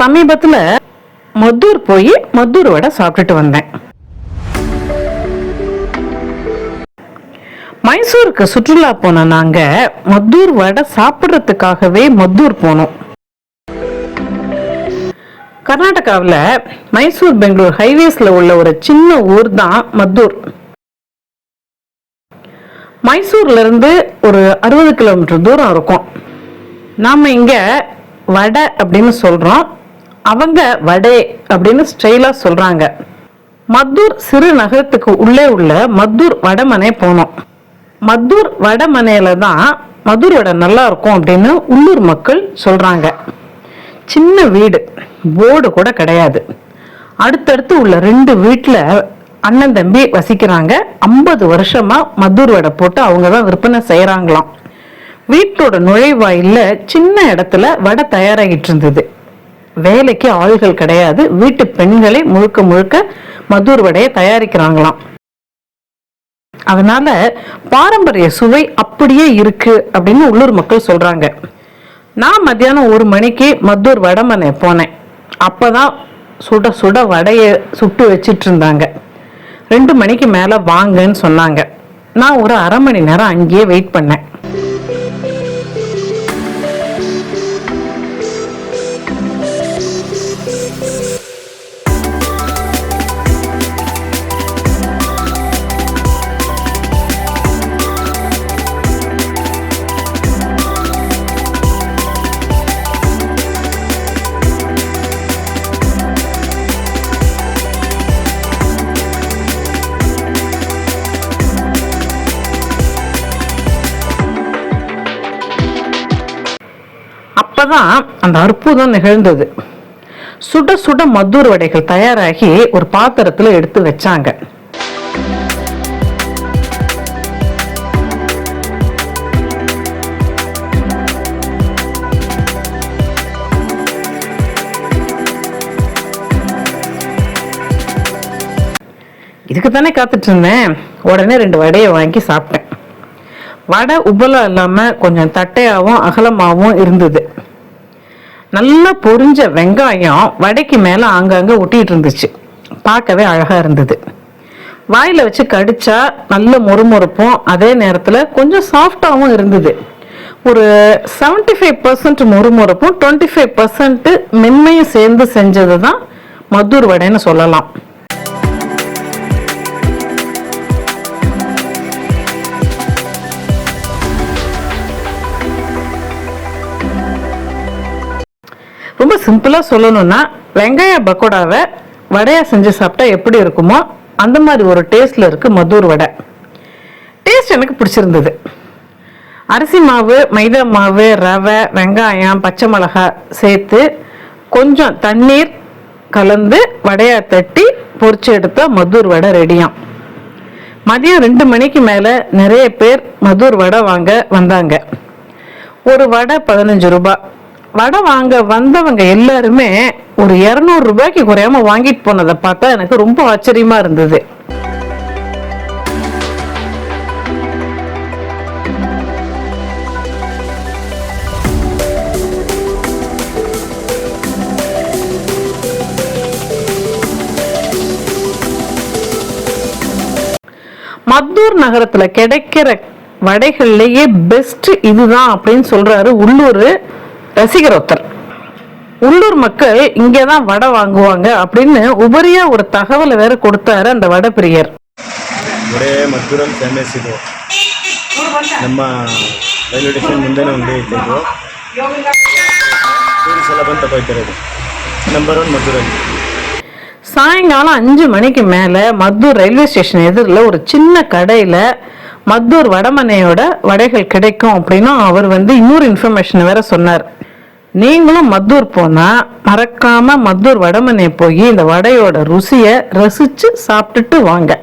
சமீபத்தில் மதூர் போய் மதூர் வடை சாப்பிட்டுட்டு வந்தேன். மைசூருக்கு சுற்றுலா போன நாங்க மதூர் வடை சாப்பிட்றதுக்காகவே மதூர் போனோம். கர்நாடகாவில் மைசூர் பெங்களூர் ஹைவேஸில் உள்ள ஒரு சின்ன ஊர் தான் மத்தூர் மைசூர்லேருந்து ஒரு அறுபது கிலோமீட்டர் தூரம் இருக்கும். நாம் இங்கே வடை அப்படின்னு சொல்கிறோம் அவங்க வடே அப்படின்னு ஸ்டைலாக சொல்கிறாங்க மத்தூர் சிறு நகரத்துக்கு உள்ளே உள்ள மத்தூர் வடமனை போனோம். மத்தூர் வடமனையில தான் மதுர் வடை நல்லா இருக்கும் அப்படின்னு உள்ளூர் மக்கள் சொல்கிறாங்க சின்ன வீடு போர்டு கூட கிடையாது. அடுத்தடுத்து உள்ள ரெண்டு வீட்டில் அண்ணன் தம்பி வசிக்கிறாங்க. ஐம்பது வருஷமாக மதுர் வடை போட்டு அவங்க தான் விற்பனை செய்கிறாங்களாம் வீட்டோட நுழைவாயிலில் சின்ன இடத்துல வடை தயாராகிட்டு இருந்தது. வேலைக்கு ஆள்கள் கிடையாது. வீட்டு பெண்களை முழுக்க முழுக்க மதுர் வடையை தயாரிக்கிறாங்களாம். அதனால பாரம்பரிய சுவை அப்படியே இருக்கு அப்படின்னு உள்ளூர் மக்கள் சொல்றாங்க. நான் மத்தியானம் ஒரு மணிக்கு மத்தூர் வடமனை போனேன். அப்போதான் சுட சுட வடையை சுட்டு வச்சிட்டு இருந்தாங்க. ரெண்டு மணிக்கு மேலே வாங்கன்னு சொன்னாங்க. நான் ஒரு அரை மணி நேரம் அங்கேயே வெயிட் பண்ணேன். அப்பதான் அந்த அற்புதம் நிகழ்ந்தது. சுட சுட மதுர் வடைகள் தயாராகி ஒரு பாத்திரத்துல எடுத்து வச்சாங்க. இதுக்கு தானே காத்துட்டு இருந்தேன். உடனே ரெண்டு வடையை வாங்கி சாப்பிட்டேன். வடை உபலம் இல்லாமல் கொஞ்சம் தட்டையாகவும் அகலமாகவும் இருந்தது. நல்லா பொரிஞ்ச வெங்காயம் வடைக்கு மேலே ஆங்காங்கே ஒட்டிகிட்டு இருந்துச்சு. பார்க்கவே அழகாக இருந்தது. வாயில் வச்சு கடிச்சா நல்ல மொறுமொறுப்பும் அதே நேரத்தில் கொஞ்சம் சாஃப்டாகவும் இருந்தது. ஒரு செவன்டி ஃபைவ் பர்சன்ட் மொறுமொறுப்பும் டுவெண்ட்டி ஃபைவ் பர்சன்ட் மென்மையும் சேர்ந்து செஞ்சது தான் மதுர் வடைன்னு சொல்லலாம். ரொம்ப சிம்பிளாக சொல்லணும்னா வெங்காய பக்கோடாவை வடையாக செஞ்சு சாப்பிட்டா எப்படி இருக்குமோ அந்த மாதிரி ஒரு டேஸ்டில் இருக்குது மதுர் வடை. டேஸ்ட் எனக்கு பிடிச்சிருந்தது. அரிசி மாவு மைதா மாவு ரவை வெங்காயம் பச்சை மிளகாய் சேர்த்து கொஞ்சம் தண்ணீர் கலந்து வடையாக தட்டி பொறிச்சு எடுத்தால் மதுர் வடை ரெடியாம். மதியம் ரெண்டு மணிக்கு மேலே நிறைய பேர் மதுர் வடை வாங்க வந்தாங்க. ஒரு வடை பதினஞ்சு ரூபாய். வடை வாங்க வந்தவங்க எல்லாருமே ஒரு இரநூறு ரூபாய்க்கு குறையாம வாங்கிட்டு போனதை பார்த்தா எனக்கு ரொம்ப ஆச்சரியமா இருந்தது. மத்தூர் நகரத்துல கிடைக்கிற வடைகள்லயே பெஸ்ட் இதுதான் அப்படின்னு சொல்றாரு உள்ளூர் ரசிகர் ஒருத்தர் உள்ளூர் மக்கள் இங்கே தான் வடை வாங்குவாங்க அப்படின்னு உபரியா ஒரு தகவலை வேற கொடுத்தாரு அந்த வடை பிரியர் ಒಡೆ ಮದ್ದೂರಲ್ಲಿ ಫೇಮಸ್ ಇದು ನಮ್ಮ ರೈಲ್ವೆ ಸ್ಟೇಷನ್ ಮುಂದೆನೇ ಅಂಗಡಿ ಐತೆ ಇದು ಟೂರಿಸ್ಟ್ ಎಲ್ಲ ಬಂದು ತಗೋಯ್ತಾರೆ ಇದು ನಂಬರ್ ಒನ್ ಮದ್ದೂರಲ್ಲಿ சாயங்காலம் அஞ்சு மணிக்கு மேலே மத்தூர் ரயில்வே ஸ்டேஷன் எதிரில் ஒரு சின்ன கடையில் மத்தூர் வடமனையோட வடைகள் கிடைக்கும் அப்படின்னா அவர் வந்து இன்னொரு இன்ஃபர்மேஷன் வேற சொன்னார். நீங்களும் மத்தூர் போனால் மறக்காம மத்தூர் வடமனை போய் இந்த வடையோட ருசியை ரசிச்சு சாப்பிட்டுட்டு வாங்க.